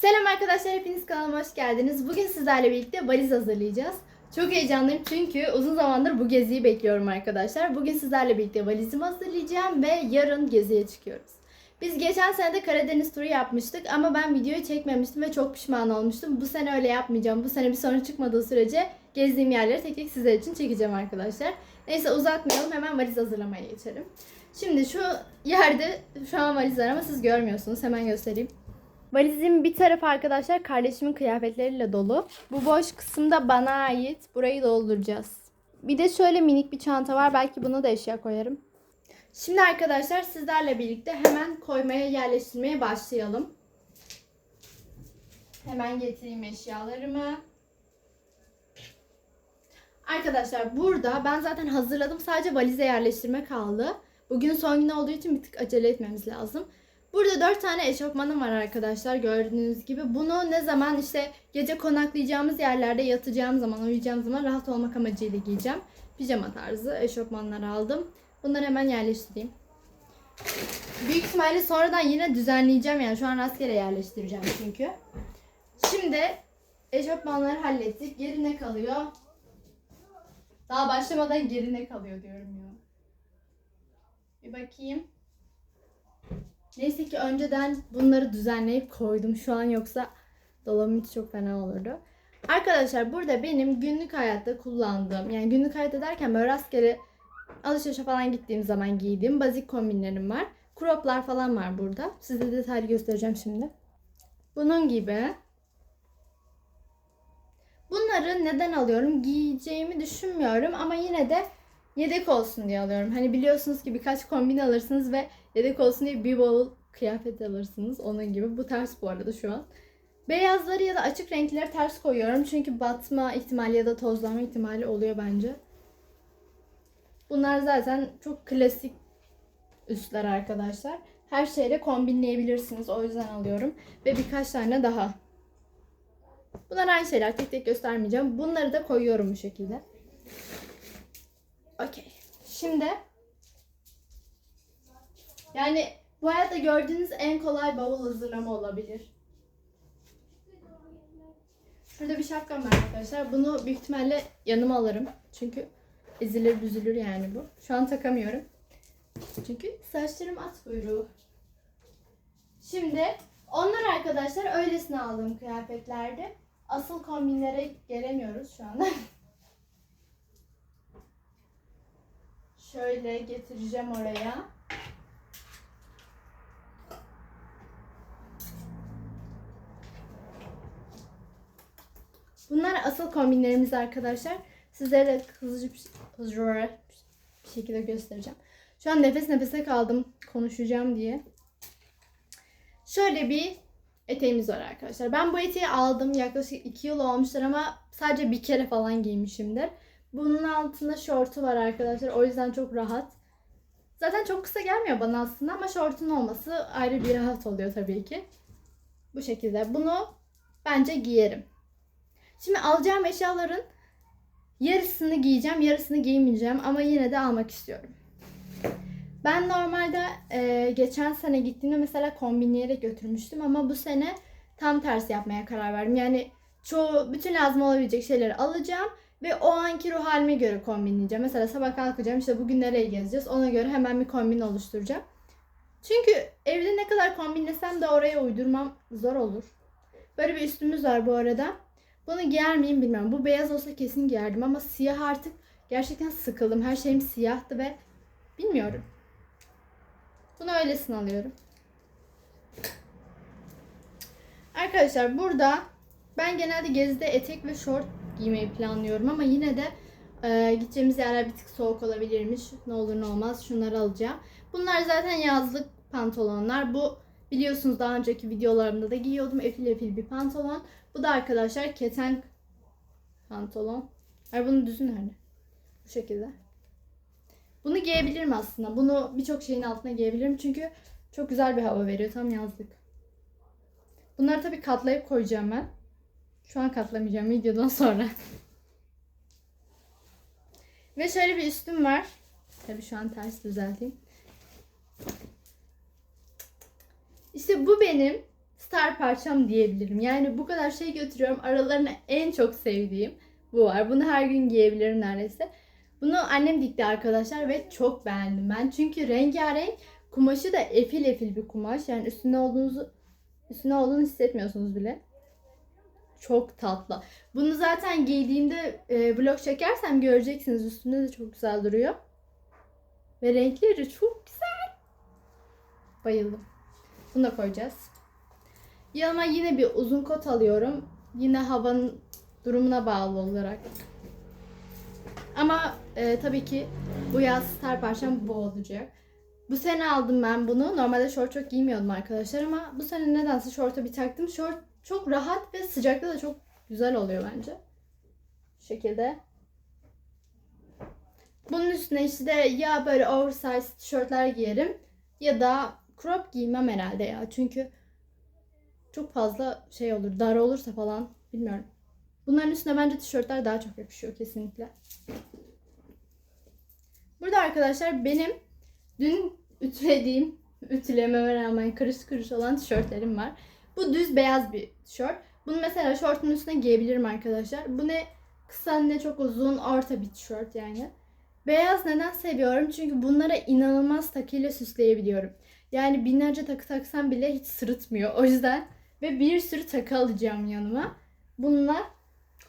Selam arkadaşlar, hepiniz kanalıma hoş geldiniz. Bugün sizlerle birlikte valiz hazırlayacağız. Çok heyecanlıyım çünkü uzun zamandır bu geziyi bekliyorum arkadaşlar. Bugün sizlerle birlikte valizimi hazırlayacağım ve yarın geziye çıkıyoruz. Biz geçen sene de Karadeniz turu yapmıştık ama ben videoyu çekmemiştim ve çok pişman olmuştum. Bu sene öyle yapmayacağım. Bu sene bir sorun çıkmadığı sürece gezdiğim yerleri tek tek sizler için çekeceğim arkadaşlar. Neyse uzatmayalım hemen valiz hazırlamaya geçelim. Şimdi şu yerde şu an valiz ama siz görmüyorsunuz. Hemen göstereyim. Valizim bir tarafı arkadaşlar kardeşimin kıyafetleriyle dolu. Bu boş kısımda bana ait. Burayı dolduracağız. Bir de şöyle minik bir çanta var. Belki buna da eşya koyarım. Şimdi arkadaşlar sizlerle birlikte hemen koymaya yerleştirmeye başlayalım. Hemen getireyim eşyalarımı. Arkadaşlar burada ben zaten hazırladım. Sadece valize yerleştirme kaldı. Bugün son gün olduğu için bir tık acele etmemiz lazım. Burada 4 tane eşofmanım var arkadaşlar gördüğünüz gibi. Bunu ne zaman işte gece konaklayacağımız yerlerde yatacağım zaman, uyuyacağım zaman rahat olmak amacıyla giyeceğim. Pijama tarzı eşofmanlar aldım. Bunları hemen yerleştireyim. Büyük ihtimalle sonradan yine düzenleyeceğim yani şu an rastgele yerleştireceğim çünkü. Şimdi eşofmanları hallettik. Geri ne kalıyor? Daha başlamadan geri ne kalıyor diyorum ya. Bir bakayım. Neyse ki önceden bunları düzenleyip koydum. Şu an yoksa dolabım hiç çok fena olurdu. Arkadaşlar burada benim günlük hayatta kullandığım yani günlük hayatta derken böyle rastgele alışverişe falan gittiğim zaman giydiğim bazik kombinlerim var. Croplar falan var burada. Size detaylı göstereceğim şimdi. Bunun gibi. Bunları neden alıyorum? Giyeceğimi düşünmüyorum ama yine de yedek olsun diye alıyorum. Hani biliyorsunuz ki birkaç kombin alırsınız ve yedek olsun diye bir bavul kıyafet alırsınız. Onun gibi. Bu ters bu arada şu an. Beyazları ya da açık renkleri ters koyuyorum. Çünkü batma ihtimali ya da tozlanma ihtimali oluyor bence. Bunlar zaten çok klasik üstler arkadaşlar. Her şeyle kombinleyebilirsiniz. O yüzden alıyorum. Ve birkaç tane daha. Bunlar aynı şeyler. Tek tek göstermeyeceğim. Bunları da koyuyorum bu şekilde. Okey. Şimdi yani bu hayatta gördüğünüz en kolay bavul hazırlama olabilir. Şurada bir şapkam var arkadaşlar. Bunu büyük ihtimalle yanıma alırım. Çünkü ezilir büzülür yani bu. Şu an takamıyorum. Çünkü saçlarım at kuyruğu. Şimdi onlar arkadaşlar öylesine aldığım kıyafetlerdi. Asıl kombinlere gelemiyoruz şu anda. Şöyle getireceğim oraya. Bunlar asıl kombinlerimiz arkadaşlar. Sizlere hızlıca bir, hızlıca bir şekilde göstereceğim. Şu an nefes nefese kaldım konuşacağım diye. Şöyle bir eteğimiz var arkadaşlar. Ben bu eteği aldım yaklaşık 2 yıl olmuştur ama sadece bir kere falan giymişimdir. Bunun altında şortu var arkadaşlar. O yüzden çok rahat. Zaten çok kısa gelmiyor bana aslında ama şortun olması ayrı bir rahat oluyor tabii ki. Bu şekilde. Bunu bence giyerim. Şimdi alacağım eşyaların yarısını giyeceğim, yarısını giymeyeceğim ama yine de almak istiyorum. Ben normalde e, geçen sene gittiğimde mesela kombinleyerek götürmüştüm ama bu sene tam tersi yapmaya karar verdim. Yani çoğu bütün lazım olabilecek şeyleri alacağım ve o anki ruh halime göre kombinleyeceğim. Mesela sabah kalkacağım işte bugün nereye gezeceğiz ona göre hemen bir kombin oluşturacağım. Çünkü evde ne kadar kombinlesem de oraya uydurmam zor olur. Böyle bir üstümüz var bu arada. Bunu giyer miyim bilmiyorum. Bu beyaz olsa kesin giyerdim ama siyah artık gerçekten sıkıldım. Her şeyim siyahtı ve bilmiyorum. Bunu öylesine alıyorum. Arkadaşlar burada ben genelde gezide etek ve şort giymeyi planlıyorum ama yine de e, gideceğimiz yerler bir tık soğuk olabilirmiş. Ne olur ne olmaz şunları alacağım. Bunlar zaten yazlık pantolonlar. Bu biliyorsunuz daha önceki videolarımda da giyiyordum. Efil efil bir pantolon. Bu da arkadaşlar keten pantolon. Ay bunun düzü nerede? Bu şekilde. Bunu giyebilirim aslında. Bunu birçok şeyin altına giyebilirim. Çünkü çok güzel bir hava veriyor. Tam yazlık. Bunları tabii katlayıp koyacağım ben. Şu an katlamayacağım videodan sonra. Ve şöyle bir üstüm var. Tabii şu an ters düzelteyim. İşte bu benim star parçam diyebilirim. Yani bu kadar şey götürüyorum. Aralarına en çok sevdiğim bu var. Bunu her gün giyebilirim neredeyse. Bunu annem dikti arkadaşlar ve çok beğendim ben. Çünkü rengarenk kumaşı da efil efil bir kumaş. Yani üstünde olduğunuzu üstünde olduğunu hissetmiyorsunuz bile. Çok tatlı. Bunu zaten giydiğimde e, vlog çekersem göreceksiniz. Üstünde de çok güzel duruyor. Ve renkleri çok güzel. Bayıldım. Bunu da koyacağız. Yanıma yine bir uzun kot alıyorum. Yine havanın durumuna bağlı olarak. Ama e, tabii ki bu yaz star parçam bu olacak. Bu sene aldım ben bunu. Normalde şort çok giymiyordum arkadaşlar ama bu sene nedense şorta bir taktım. Şort çok rahat ve sıcakta da çok güzel oluyor bence. Bu şekilde. Bunun üstüne işte ya böyle oversize tişörtler giyerim ya da crop giymem herhalde ya. Çünkü çok fazla şey olur, dar olursa falan bilmiyorum. Bunların üstüne bence tişörtler daha çok yakışıyor kesinlikle. Burada arkadaşlar benim dün ütülediğim, ütülememe rağmen kırış kırış olan tişörtlerim var. Bu düz beyaz bir tişört. Bunu mesela şortun üstüne giyebilirim arkadaşlar. Bu ne kısa ne çok uzun orta bir tişört yani. Beyaz neden seviyorum? Çünkü bunlara inanılmaz takıyla süsleyebiliyorum. Yani binlerce takı taksam bile hiç sırıtmıyor. O yüzden ve bir sürü takı alacağım yanıma. Bununla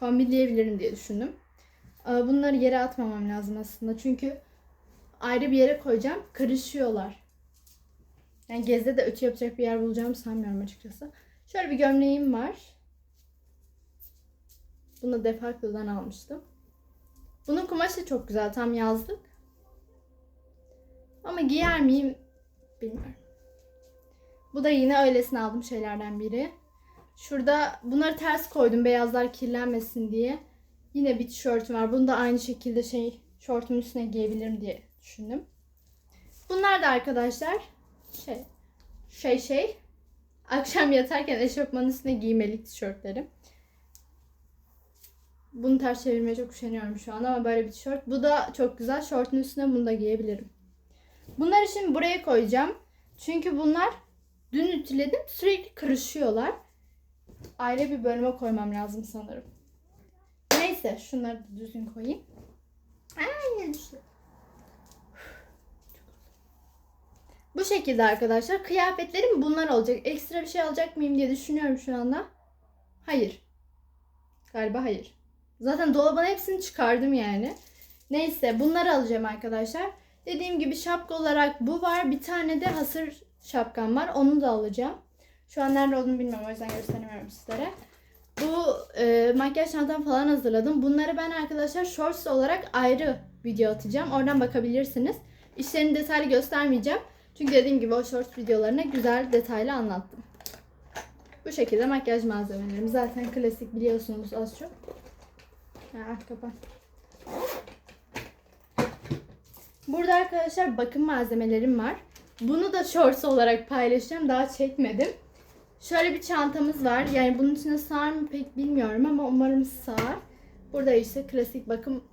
kombinleyebilirim diye düşündüm. Ee, Bunları yere atmamam lazım aslında. Çünkü ayrı bir yere koyacağım. Karışıyorlar. Yani gezde de ütü yapacak bir yer bulacağımı sanmıyorum açıkçası. Şöyle bir gömleğim var. Bunu Defakto'dan almıştım. Bunun kumaşı da çok güzel. Tam yazlık. Ama giyer miyim bilmiyorum. Bu da yine öylesine aldığım şeylerden biri. Şurada bunları ters koydum beyazlar kirlenmesin diye. Yine bir tişörtüm var. Bunu da aynı şekilde şey şortumun üstüne giyebilirim diye düşündüm. Bunlar da arkadaşlar şey şey şey akşam yatarken eşofmanın üstüne giymelik tişörtlerim. Bunu ters çevirmeye çok üşeniyorum şu an ama böyle bir tişört. Bu da çok güzel. Şortun üstüne bunu da giyebilirim. Bunları şimdi buraya koyacağım. Çünkü bunlar dün ütüledim. Sürekli kırışıyorlar. Ayrı bir bölüme koymam lazım sanırım. Neyse şunları da düzgün koyayım. Ay yine. Bu şekilde arkadaşlar. Kıyafetlerim bunlar olacak. Ekstra bir şey alacak mıyım diye düşünüyorum şu anda. Hayır. Galiba hayır. Zaten dolabın hepsini çıkardım yani. Neyse bunları alacağım arkadaşlar. Dediğim gibi şapka olarak bu var. Bir tane de hasır şapkam var. Onu da alacağım. Şu an nerede olduğunu bilmiyorum. O yüzden gösteremiyorum sizlere. Bu e, makyaj çantam falan hazırladım. Bunları ben arkadaşlar shorts olarak ayrı video atacağım. Oradan bakabilirsiniz. İşlerini detaylı göstermeyeceğim. Çünkü dediğim gibi o shorts videolarına güzel detaylı anlattım. Bu şekilde makyaj malzemelerim. Zaten klasik biliyorsunuz az çok. Ha, kapat. Burada arkadaşlar bakım malzemelerim var. Bunu da shorts olarak paylaşacağım. Daha çekmedim. Şöyle bir çantamız var. Yani bunun içine sığar mı pek bilmiyorum ama umarım sığar. Burada işte klasik bakım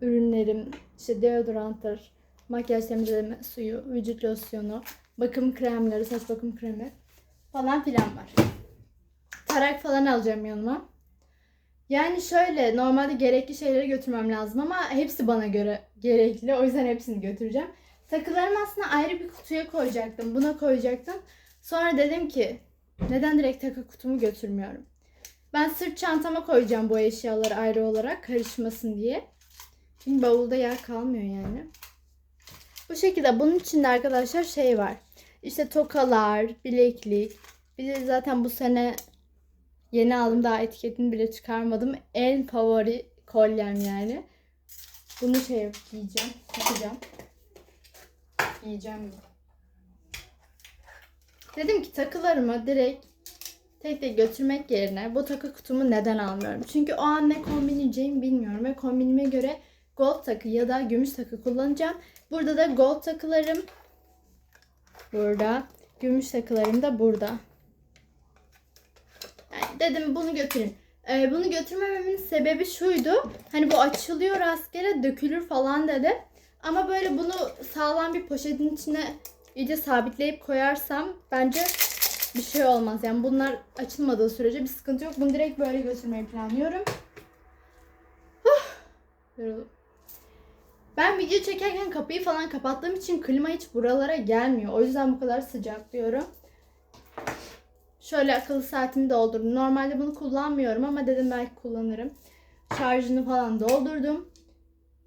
ürünlerim, işte deodorantlar, makyaj temizleme suyu, vücut losyonu, bakım kremleri, saç bakım kremi falan filan var. Tarak falan alacağım yanıma. Yani şöyle normalde gerekli şeyleri götürmem lazım ama hepsi bana göre gerekli. O yüzden hepsini götüreceğim. Takılarımı aslında ayrı bir kutuya koyacaktım. Buna koyacaktım. Sonra dedim ki neden direkt takı kutumu götürmüyorum? Ben sırt çantama koyacağım bu eşyaları ayrı olarak karışmasın diye. Çünkü bavulda yer kalmıyor yani. Bu şekilde bunun içinde arkadaşlar şey var. İşte tokalar, bileklik. Bir de zaten bu sene Yeni aldım daha etiketini bile çıkarmadım. En favori kolyem yani. Bunu şey giyeceğim. Takacağım. Giyeceğim. Dedim ki takılarımı direkt tek tek götürmek yerine bu takı kutumu neden almıyorum? Çünkü o an ne kombinleyeceğimi bilmiyorum ve kombinime göre gold takı ya da gümüş takı kullanacağım. Burada da gold takılarım burada. Gümüş takılarım da burada. Yani dedim bunu götürün. Ee, bunu götürmememin sebebi şuydu. Hani bu açılıyor rastgele dökülür falan dedi. Ama böyle bunu sağlam bir poşetin içine iyice sabitleyip koyarsam bence bir şey olmaz. Yani bunlar açılmadığı sürece bir sıkıntı yok. Bunu direkt böyle götürmeyi planlıyorum. Yoruldum. Ben video çekerken kapıyı falan kapattığım için klima hiç buralara gelmiyor. O yüzden bu kadar sıcak diyorum. Şöyle akıllı saatimi doldurdum. Normalde bunu kullanmıyorum ama dedim belki kullanırım. Şarjını falan doldurdum.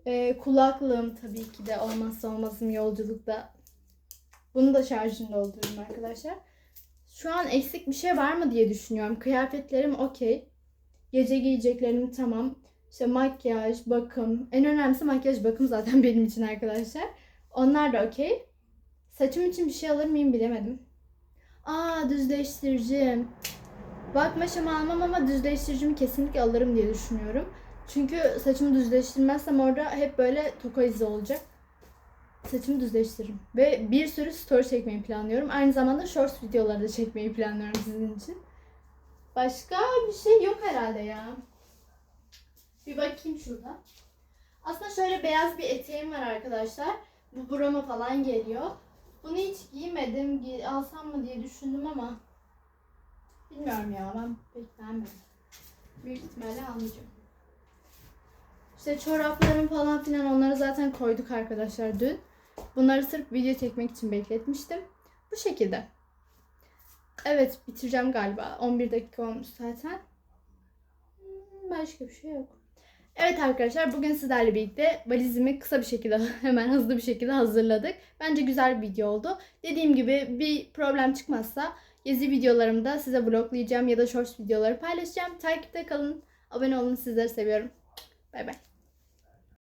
Ee, kulaklığım tabii ki de olmazsa olmazım yolculukta. Bunu da şarjını doldurdum arkadaşlar. Şu an eksik bir şey var mı diye düşünüyorum. Kıyafetlerim okey. Gece giyeceklerim tamam. İşte makyaj, bakım. En önemlisi makyaj, bakım zaten benim için arkadaşlar. Onlar da okey. Saçım için bir şey alır mıyım bilemedim. Aa düzleştiricim. Bakmaşım almam ama düzleştiricimi kesinlikle alırım diye düşünüyorum. Çünkü saçımı düzleştirmezsem orada hep böyle toka izi olacak. Saçımı düzleştiririm. Ve bir sürü story çekmeyi planlıyorum. Aynı zamanda shorts videoları da çekmeyi planlıyorum sizin için. Başka bir şey yok herhalde ya. Bir bakayım şurada. Aslında şöyle beyaz bir eteğim var arkadaşlar. Bu burama falan geliyor. Bunu hiç giymedim. Gi- alsam mı diye düşündüm ama bilmiyorum ya ben pek beğenmedim. Büyük ihtimalle almayacağım. İşte çoraplarım falan filan onları zaten koyduk arkadaşlar dün. Bunları sırf video çekmek için bekletmiştim. Bu şekilde. Evet bitireceğim galiba. 11 dakika olmuş zaten. Hmm, Başka bir şey yok. Evet arkadaşlar bugün sizlerle birlikte valizimi kısa bir şekilde hemen hızlı bir şekilde hazırladık. Bence güzel bir video oldu. Dediğim gibi bir problem çıkmazsa gezi videolarımda size vloglayacağım ya da shorts videoları paylaşacağım. Takipte kalın. Abone olun sizleri seviyorum. Bay bay.